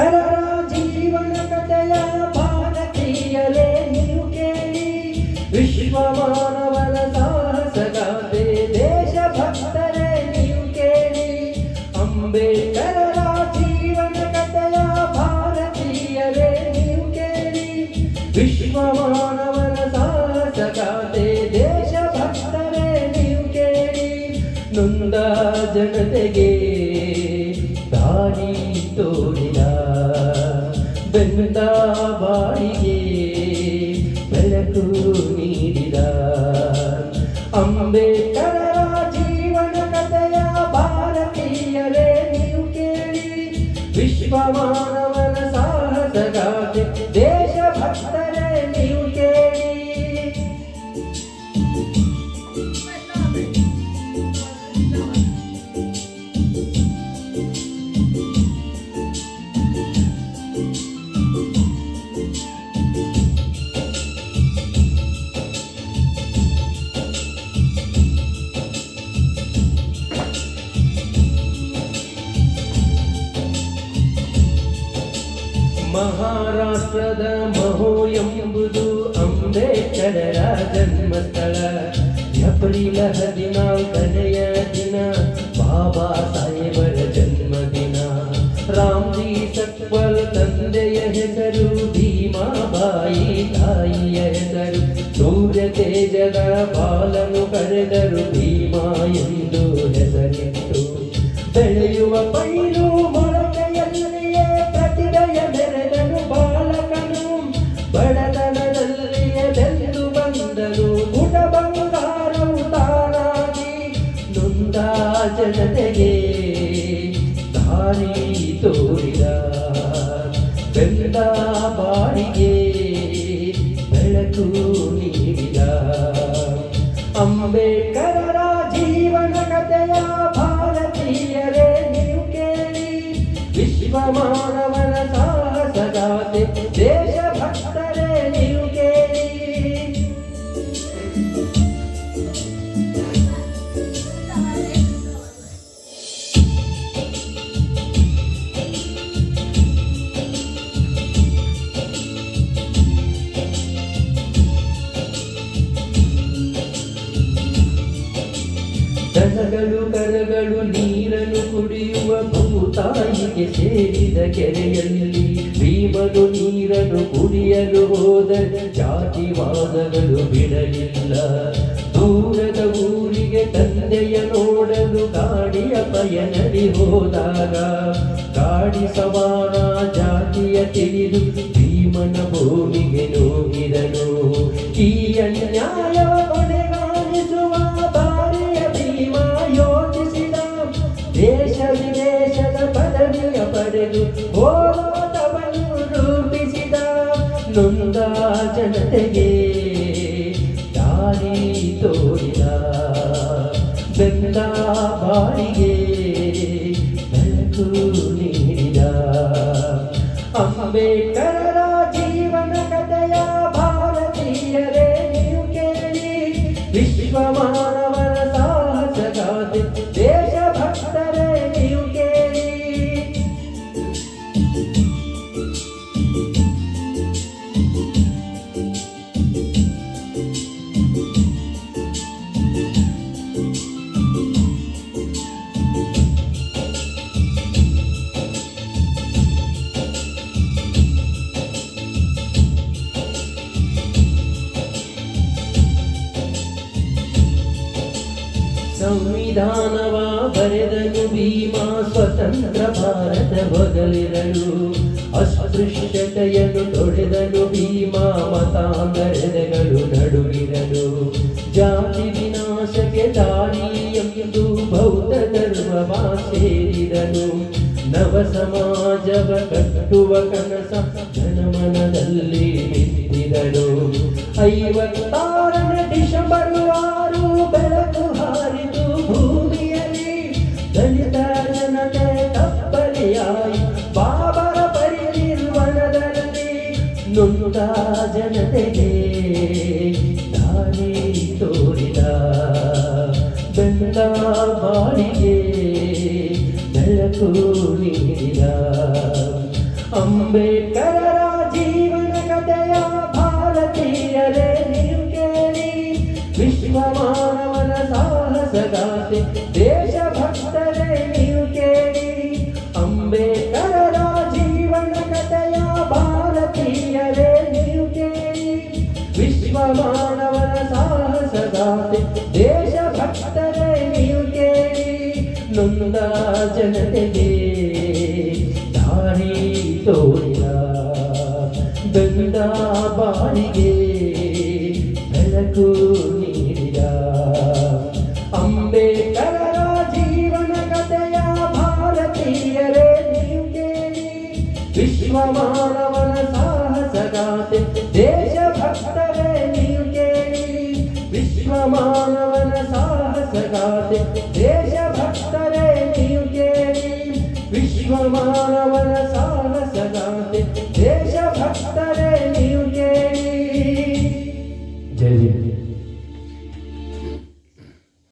ಅಂಬೇಡ್ಕರರ ಜೀವನ ಕಥೆಯ ಭಾರತೀಯರೇ ನೀವು ಕೇಳಿ ವಿಶ್ವ ಮಾನವನ ಸಾಹಸಗಾಥೆ ದೇಶ ಭಕ್ತರೇ ನೀವು ಕೇಳಿ ಅಂಬೇಡ್ಕರರ ಜೀವನ ಕಥೆಯ ಭಾರತೀಯರೇ ನೀವು ಕೇಳಿ ವಿಶ್ವ ಮಾನವನ ಸಾಹಸಗಾಥೆ ದೇಶ ಭಕ್ತರೇ ನೀವು ಕೇಳಿ ನೊಂದ ಜನತೆಗೆ ದಾರಿ ತೋರಿದ ಬೆಂದ ಬಾಳಿಗೆ ಬೆಳಕು ನೀಡಿದ. ಅಂಬೇಡ್ಕರರ ಜೀವನ ಕಥೆಯ ಭಾರತೀಯರೇ ನೀವು ಕೇಳಿ. ವಿಶ್ವ ಮಾನವನ ಸಾಹಸಗಾಥೆ ಮಹಾರಾಷ್ಟ್ರದ ಮಹೋ ಎಂಬುದು ಅಂಬೇಡ್ಕರರ ಜನ್ಮಸ್ಥಳ ಏಪ್ರಿಲ್ ಹದಿನಾಲ್ಕನೆಯ ದಿನ ಬಾಬಾ ಸಾಹೇಬರ ಜನ್ಮದಿನ ರಾಮ್ಜಿ ಸಕ್ವಲ್ ತಂದೆಯ ಹೆಸರು ಭೀಮಾಬಾಯಿ ತಾಯಿಯ ಹೆಸರು ಸೂರ್ಯ ತೇಜದ ಬಾಲನು ಕರೆದರು ಭೀಮಾ ಎಂದು ಹೆಸರಿಟ್ಟು ಬೆಳೆಯುವ ಪೈರು ದನಗಳು ಕರಗಳು ನೀರನ್ನು ಕುಡಿಯುವ ಭೂತಾಯಿಗೆ ಸೇರಿದ ಕೆರೆಯಲ್ಲಿ ಭೀಮನು ನೀರನ್ನು ಕುಡಿಯಲು ಹೋದ ಜಾತಿವಾದಗಳು ಬಿಡಲಿಲ್ಲ. ದೂರದ ಊರಿಗೆ ತಂದೆಯ ನೋಡಲು ಗಾಡಿಯ ಪಯನಡಿ ಹೋದಾಗ ಗಾಡಿ ಸವಾರ ಜಾತಿಯ ತಿಳಿದು ದೇಶ ವಿದೇಶದ ಪದವಿಯ ಪಡೆದು ಹೋರಾಟವನ್ನು ರೂಪಿಸಿದ ನೊಂದ ಜನತೆಗೆ ದಾರಿ ತೋರಿದ ಬೆಂದ ಬಾಳಿಗೆ ಸಂವಿಧಾನವ ಬರೆದನು ಭೀಮ, ಸ್ವತಂತ್ರ ಭಾರತ ಬಗಲಿರಲು ಅಸ್ಪೃಶ್ಯತೆಯನ್ನು ತೊಡೆದನು ಭೀಮ, ಮತಾಂಧರೆದೆಗಳು ನಡುವಿರಲು ಜಾತಿ ವಿನಾಶಕ್ಕೆ ದಾರಿ ಎಂದು ಬೌದ್ಧ ಧರ್ಮವ ಸೇರಿದನು ನವ ಸಮಾಜವ ಕಟ್ಟುವ ಕನಸ ಜನಮನದಲ್ಲಿ ಬಿತ್ತಿದನು ಐವತ್ತಾರನೇ ನೊಂದ ಜನತೆಗೆ ದಾರಿ ತೋರಿದ ಬೆಂದ ಬಾಳಿಗೆ ಬೆಳಕು ನೀಡಿದ. ಅಂಬೇಡ್ಕರರ ಜೀವನ ಕಥೆಯ ಭಾರತೀಯರೇ ನೀವು ಕೇಳಿ ವಿಶ್ವ ಮಾನವನ ಸಾಹಸಗಾಥೆ ಜನತೆಗೆ ದಾರಿ ತೋರಿದ ಗಂಡ ಬಾಳಿಗೆ ಬೆಳಕು ನೀಡಿದ. ಅಂಬೇಡ್ಕರರ ಜೀವನ ಕಥೆಯ ಭಾರತೀಯರೇ, ನೀವು ಕೇಳಿ ವಿಶ್ವ ಮಾನವನ ಸಾಹಸಗಾಥೆ ದೇಶಭಕ್ತರೇ আমার